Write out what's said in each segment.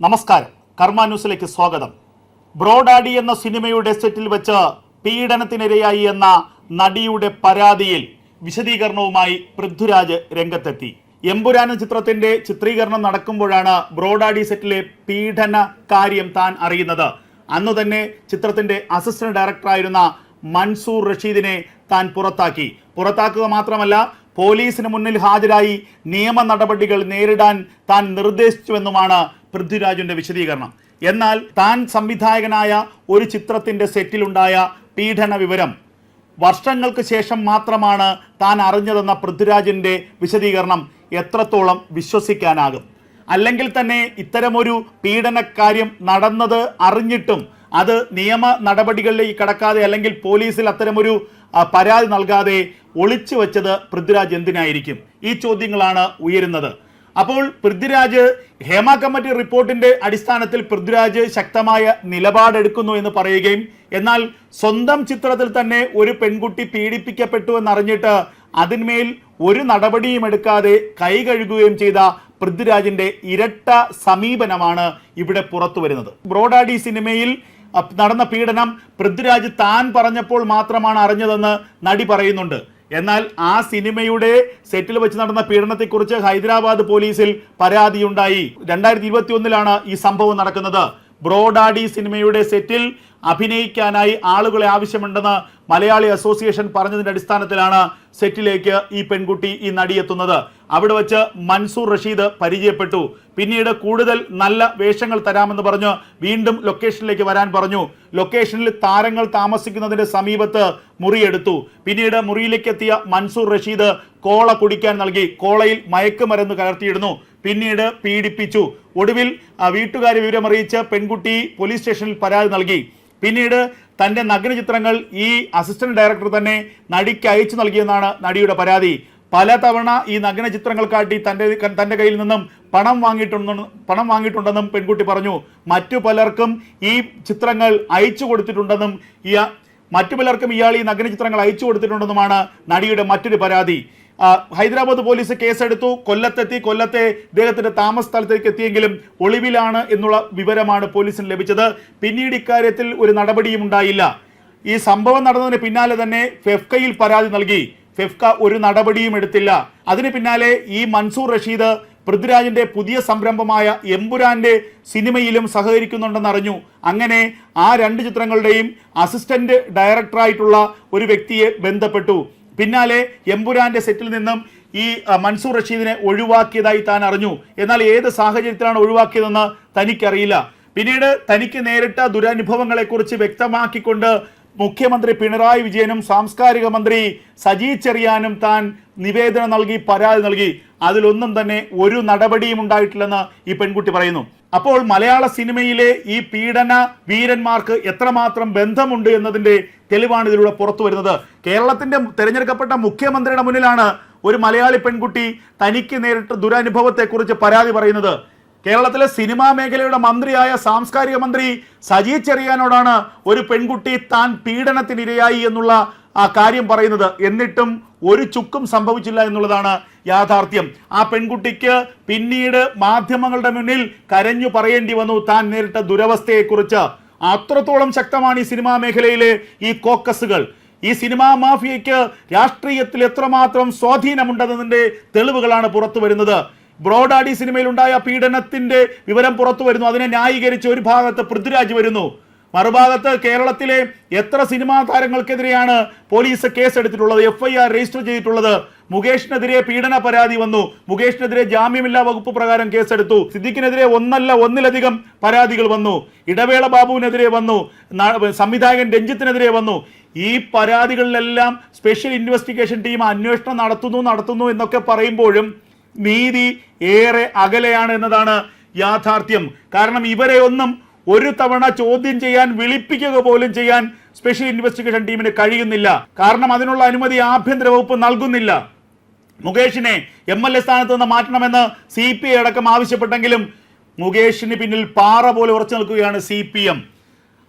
നമസ്കാരം. കർമ്മ ന്യൂസിലേക്ക് സ്വാഗതം. ബ്രോഡാഡി എന്ന സിനിമയുടെ സെറ്റിൽ വെച്ച് പീഡനത്തിനിരയായി എന്ന നടിയുടെ പരാതിയിൽ വിശദീകരണവുമായി പൃഥ്വിരാജ് രംഗത്തെത്തി. എമ്പുരാന ചിത്രത്തിന്റെ ചിത്രീകരണം നടക്കുമ്പോഴാണ് ബ്രോഡാഡി സെറ്റിലെ പീഡന കാര്യം താൻ അറിയുന്നത്. അന്നു തന്നെ ചിത്രത്തിന്റെ അസിസ്റ്റന്റ് ഡയറക്ടറായിരുന്ന മൻസൂർ റഷീദിനെ താൻ പുറത്താക്കി. പുറത്താക്കുക മാത്രമല്ല പോലീസിന് മുന്നിൽ ഹാജരായി നിയമ നടപടികൾ നേരിടാൻ താൻ നിർദ്ദേശിച്ചുവെന്നുമാണ് പൃഥ്വിരാജിന്റെ വിശദീകരണം. എന്നാൽ താൻ സംവിധായകനായ ഒരു ചിത്രത്തിന്റെ സെറ്റിലുണ്ടായ പീഡന വിവരം വർഷങ്ങൾക്ക് ശേഷം മാത്രമാണ് താൻ അറിഞ്ഞതെന്ന പൃഥ്വിരാജിന്റെ വിശദീകരണം എത്രത്തോളം വിശ്വസിക്കാനാകും. അല്ലെങ്കിൽ തന്നെ ഇത്തരമൊരു പീഡനക്കാര്യം നടന്നത് അറിഞ്ഞിട്ടും അത് നിയമ നടപടികളിലേക്ക് കടക്കാതെ അല്ലെങ്കിൽ പോലീസിൽ അത്തരമൊരു പരാതി നൽകാതെ ഒളിച്ചു വെച്ചത് പൃഥ്വിരാജ് എന്തിനായിരിക്കും? ഈ ചോദ്യങ്ങളാണ് ഉയരുന്നത്. അപ്പോൾ പൃഥ്വിരാജ് ഹേമ കമ്മിറ്റി റിപ്പോർട്ടിന്റെ അടിസ്ഥാനത്തിൽ പൃഥ്വിരാജ് ശക്തമായ നിലപാടെടുക്കുന്നു എന്ന് പറയുകയും എന്നാൽ സ്വന്തം ചിത്രത്തിൽ തന്നെ ഒരു പെൺകുട്ടി പീഡിപ്പിക്കപ്പെട്ടു എന്നറിഞ്ഞിട്ട് അതിന്മേൽ ഒരു നടപടിയും എടുക്കാതെ കൈ കഴുകുകയും ചെയ്ത പൃഥ്വിരാജിന്റെ ഇരട്ട സമീപനമാണ് ഇവിടെ പുറത്തു വരുന്നത്. ബ്രോഡാഡി സിനിമയിൽ നടന്ന പീഡനം പൃഥ്വിരാജ് താൻ പറഞ്ഞപ്പോൾ മാത്രമാണ് അറിഞ്ഞതെന്ന് നടി പറയുന്നുണ്ട്. എന്നാൽ ആ സിനിമയുടെ സെറ്റിൽ വെച്ച് നടന്ന പീഡനത്തെക്കുറിച്ച് ഹൈദരാബാദ് പോലീസിൽ പരാതിയുണ്ടായി. രണ്ടായിരത്തി ഇരുപത്തി ഒന്നിലാണ് ഈ സംഭവം നടക്കുന്നത്. ബ്രോഡാഡി സിനിമയുടെ സെറ്റിൽ അഭിനയിക്കാനായി ആളുകളെ ആവശ്യമുണ്ടെന്ന് മലയാളി അസോസിയേഷൻ പറഞ്ഞതിന്റെ അടിസ്ഥാനത്തിലാണ് സെറ്റിലേക്ക് ഈ പെൺകുട്ടി ഈ നടിയെത്തുന്നത് അവിടെ വച്ച് മൻസൂർ റഷീദ് പരിചയപ്പെട്ടു. പിന്നീട് കൂടുതൽ നല്ല വേഷങ്ങൾ തരാമെന്ന് പറഞ്ഞ്. വീണ്ടും ലൊക്കേഷനിലേക്ക് വരാൻ പറഞ്ഞു. ലൊക്കേഷനിൽ താരങ്ങൾ താമസിക്കുന്നതിന്റെ സമീപത്ത് മുറിയെടുത്തു പിന്നീട് മുറിയിലേക്ക് എത്തിയ മൻസൂർ റഷീദ് കോള കുടിക്കാൻ നൽകി. കോളയിൽ മയക്കുമരുന്ന് കലർത്തിയിടുന്നു. പിന്നീട് പീഡിപ്പിച്ചു. ഒടുവിൽ വീട്ടുകാരെ വിവരമറിയിച്ച് പെൺകുട്ടി പോലീസ് സ്റ്റേഷനിൽ പരാതി നൽകി. പിന്നീട് തന്റെ നഗ്ന ചിത്രങ്ങൾ ഈ അസിസ്റ്റന്റ് ഡയറക്ടർ തന്നെ നടിക്ക് അയച്ചു നൽകിയെന്നാണ് നടിയുടെ പരാതി. പലതവണ ഈ നഗ്ന ചിത്രങ്ങൾ കാട്ടി തന്റെ തന്റെ കയ്യിൽ നിന്നും പണം വാങ്ങിയിട്ടുണ്ടെന്ന് പണം വാങ്ങിയിട്ടുണ്ടെന്നും പെൺകുട്ടി പറഞ്ഞു. മറ്റു പലർക്കും ഈ ചിത്രങ്ങൾ അയച്ചു കൊടുത്തിട്ടുണ്ടെന്നും ഈ മറ്റു പലർക്കും ഇയാൾ ഈ നഗ്ന ചിത്രങ്ങൾ അയച്ചു കൊടുത്തിട്ടുണ്ടെന്നുമാണ് നടിയുടെ മറ്റൊരു പരാതി. ഹൈദരാബാദ് പോലീസ് കേസെടുത്തു. കൊല്ലത്തെത്തി. കൊല്ലത്തെ ഇദ്ദേഹത്തിന്റെ താമസ സ്ഥലത്തേക്ക് എത്തിയെങ്കിലും ഒളിവിലാണ് എന്നുള്ള വിവരമാണ് പോലീസിന് ലഭിച്ചത്. പിന്നീട് ഇക്കാര്യത്തിൽ ഒരു നടപടിയും ഉണ്ടായില്ല. ഈ സംഭവം നടന്നതിന് പിന്നാലെ തന്നെ ഫെഫ്കയിൽ പരാതി നൽകി. ഫെഫ്ക ഒരു നടപടിയും എടുത്തില്ല. അതിന് പിന്നാലെ ഈ മൻസൂർ റഷീദ് പൃഥ്വിരാജിന്റെ പുതിയ സംരംഭമായ എമ്പുരാന്റെ സിനിമയിലും സഹകരിക്കുന്നുണ്ടെന്ന് അറിഞ്ഞു. അങ്ങനെ ആ രണ്ട് ചിത്രങ്ങളുടെയും അസിസ്റ്റന്റ് ഡയറക്ടറായിട്ടുള്ള ഒരു വ്യക്തിയെ ബന്ധപ്പെട്ടു. പിന്നാലെ എമ്പുരാന്റെ സെറ്റിൽ നിന്നും ഈ മൻസൂർ റഷീദിനെ ഒഴിവാക്കിയതായി താൻ അറിഞ്ഞു. എന്നാൽ ഏത് സാഹചര്യത്തിലാണ് ഒഴിവാക്കിയതെന്ന് തനിക്കറിയില്ല. പിന്നീട് തനിക്ക് നേരിട്ട ദുരനുഭവങ്ങളെക്കുറിച്ച് വ്യക്തമാക്കിക്കൊണ്ട് മുഖ്യമന്ത്രി പിണറായി വിജയനും സാംസ്കാരിക മന്ത്രി സജി ചെറിയാനും താൻ നിവേദനം നൽകി പരാതി നൽകി. അതിലൊന്നും തന്നെ ഒരു നടപടിയും ഉണ്ടായിട്ടില്ലെന്ന് ഈ പെൺകുട്ടി പറയുന്നു. അപ്പോൾ മലയാള സിനിമയിലെ ഈ പീഡന വീരന്മാർക്ക് എത്രമാത്രം ബന്ധമുണ്ട് എന്നതിന്റെ തെളിവാണ് ഇതിലൂടെ പുറത്തു വരുന്നത്. കേരളത്തിന്റെ തിരഞ്ഞെടുക്കപ്പെട്ട മുഖ്യമന്ത്രിയുടെ മുന്നിലാണ് ഒരു മലയാളി പെൺകുട്ടി തനിക്ക് നേരിട്ട ദുരനുഭവത്തെക്കുറിച്ച് പരാതി പറയുന്നത്. കേരളത്തിലെ സിനിമാ മേഖലയുടെ മന്ത്രിയായ സാംസ്കാരിക മന്ത്രി സജി ചെറിയാനോടാണ് ഒരു പെൺകുട്ടി താൻ പീഡനത്തിനിരയായി എന്നുള്ള ആ കാര്യം പറയുന്നത്. എന്നിട്ടും ഒരു ചുക്കും സംഭവിച്ചില്ല എന്നുള്ളതാണ് യാഥാർത്ഥ്യം. ആ പെൺകുട്ടിക്ക് പിന്നീട് മാധ്യമങ്ങളുടെ മുന്നിൽ കരഞ്ഞു പറയേണ്ടി വന്നു താൻ നേരിട്ട ദുരവസ്ഥയെക്കുറിച്ച്. അത്രത്തോളം ശക്തമാണ് ഈ സിനിമാ മേഖലയിലെ ഈ കോക്കസുകൾ. ഈ സിനിമാ മാഫിയയ്ക്ക് രാഷ്ട്രീയത്തിൽ എത്രമാത്രം സ്വാധീനമുണ്ടെന്നതിന്റെ തെളിവുകളാണ് പുറത്തു വരുന്നത്. ബ്രോഡാഡി സിനിമയിൽ ഉണ്ടായ പീഡനത്തിന്റെ വിവരം പുറത്തു വരുന്നു. അതിനെ ന്യായീകരിച്ച് ഒരു ഭാഗത്ത് പൃഥ്വിരാജ് വരുന്നു. മറുഭാഗത്ത് കേരളത്തിലെ എത്ര സിനിമാ താരങ്ങൾക്കെതിരെയാണ് പോലീസ് കേസെടുത്തിട്ടുള്ളത്? എഫ് ഐ ആർ രജിസ്റ്റർ ചെയ്തിട്ടുള്ളത്. മുകേഷിനെതിരെ പീഡന പരാതി വന്നു. മുകേഷിനെതിരെ ജാമ്യമില്ലാ വകുപ്പ് പ്രകാരം കേസെടുത്തു. സിദ്ദിഖിനെതിരെ ഒന്നല്ല ഒന്നിലധികം പരാതികൾ വന്നു. ഇടവേള ബാബുവിനെതിരെ വന്നു. സംവിധായകൻ രഞ്ജിത്തിനെതിരെ വന്നു. ഈ പരാതികളിലെല്ലാം സ്പെഷ്യൽ ഇൻവെസ്റ്റിഗേഷൻ ടീം അന്വേഷണം നടത്തുന്നു നടത്തുന്നു എന്നൊക്കെ പറയുമ്പോഴും നീതി ഏറെ അകലെയാണ് എന്നതാണ് യാഥാർത്ഥ്യം. കാരണം ഇവരെ ഒന്നും ഒരു തവണ ചോദ്യം ചെയ്യാൻ വിളിപ്പിക്കുക പോലും ചെയ്യാൻ സ്പെഷ്യൽ ഇൻവെസ്റ്റിഗേഷൻ ടീമിന് കഴിയുന്നില്ല. കാരണം അതിനുള്ള അനുമതി ആഭ്യന്തര വകുപ്പ് നൽകുന്നില്ല. മുകേഷിനെ എം എൽ എ സ്ഥാനത്ത് നിന്ന് മാറ്റണമെന്ന് സി പി ഐ അടക്കം ആവശ്യപ്പെട്ടെങ്കിലും മുകേഷിന് പിന്നിൽ പാറ പോലെ ഉറച്ചു നിൽക്കുകയാണ് സി പി എം.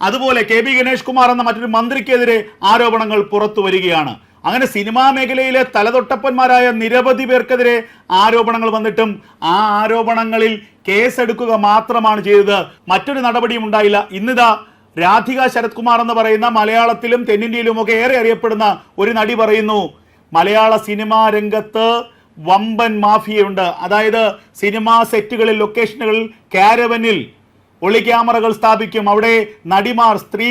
അതുപോലെ കെ ബി ഗണേഷ് കുമാർ എന്ന മറ്റൊരു മന്ത്രിക്കെതിരെ ആരോപണങ്ങൾ പുറത്തു വരികയാണ്. അങ്ങനെ സിനിമാ മേഖലയിലെ തലതൊട്ടപ്പന്മാരായ നിരവധി പേർക്കെതിരെ ആരോപണങ്ങൾ വന്നിട്ടും ആ ആരോപണങ്ങളിൽ കേസെടുക്കുക മാത്രമാണ് ചെയ്തത്. മറ്റൊരു നടപടിയും ഉണ്ടായില്ല. ഇന്നിതാ രാധിക ശരത് കുമാർ എന്ന് പറയുന്ന മലയാളത്തിലും തെന്നിന്ത്യയിലും ഒക്കെ ഏറെ അറിയപ്പെടുന്ന ഒരു നടി പറയുന്നു മലയാള സിനിമാ രംഗത്ത് വമ്പൻ മാഫിയയുണ്ട്. അതായത് സിനിമാ സെറ്റുകളിൽ ലൊക്കേഷനുകളിൽ കാരവനിൽ ഒളി ക്യാമറകൾ സ്ഥാപിക്കും. അവിടെ നടിമാർ സ്ത്രീ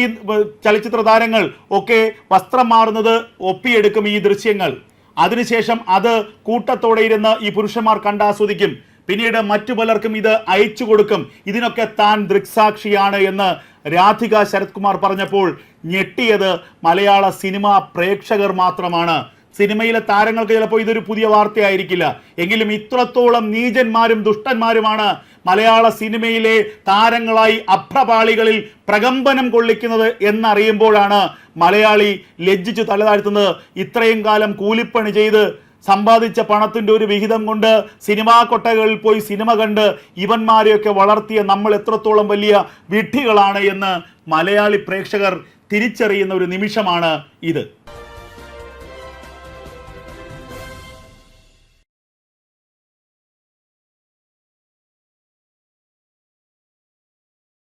ചലച്ചിത്ര താരങ്ങൾ ഒക്കെ വസ്ത്രം മാറുന്നത് ഒപ്പിയെടുക്കും ഈ ദൃശ്യങ്ങൾ. അതിനുശേഷം അത് കൂട്ടത്തോടെ ഇരുന്ന് ഈ പുരുഷന്മാർ കണ്ടാസ്വദിക്കും പിന്നീട് മറ്റു പലർക്കും ഇത് അയച്ചു കൊടുക്കും. ഇതിനൊക്കെ താൻ ദൃക്സാക്ഷിയാണ് എന്ന് രാധിക ശരത്കുമാർ പറഞ്ഞപ്പോൾ ഞെട്ടിയത് മലയാള സിനിമാ പ്രേക്ഷകർ മാത്രമാണ്. സിനിമയിലെ താരങ്ങൾക്ക് ചിലപ്പോൾ ഇതൊരു പുതിയ വാർത്തയായിരിക്കില്ല. എങ്കിലും ഇത്രത്തോളം നീചന്മാരും ദുഷ്ടന്മാരുമാണ് മലയാള സിനിമയിലെ താരങ്ങളായി അഭ്രപാളികളിൽ പ്രകമ്പനം കൊള്ളിക്കുന്നത് എന്നറിയുമ്പോഴാണ് മലയാളി ലജ്ജിച്ചു തലതാഴ്ത്തുന്നത്. ഇത്രയും കാലം കൂലിപ്പണി ചെയ്ത് സമ്പാദിച്ച പണത്തിന്റെ ഒരു വിഹിതം കൊണ്ട് സിനിമാ കൊട്ടകളിൽ പോയി സിനിമ കണ്ട് ഇവന്മാരെയൊക്കെ വളർത്തിയ നമ്മൾ എത്രത്തോളം വലിയ വിഡ്ഢികളാണ് എന്ന് മലയാളി പ്രേക്ഷകർ തിരിച്ചറിയുന്ന ഒരു നിമിഷമാണ് ഇത്.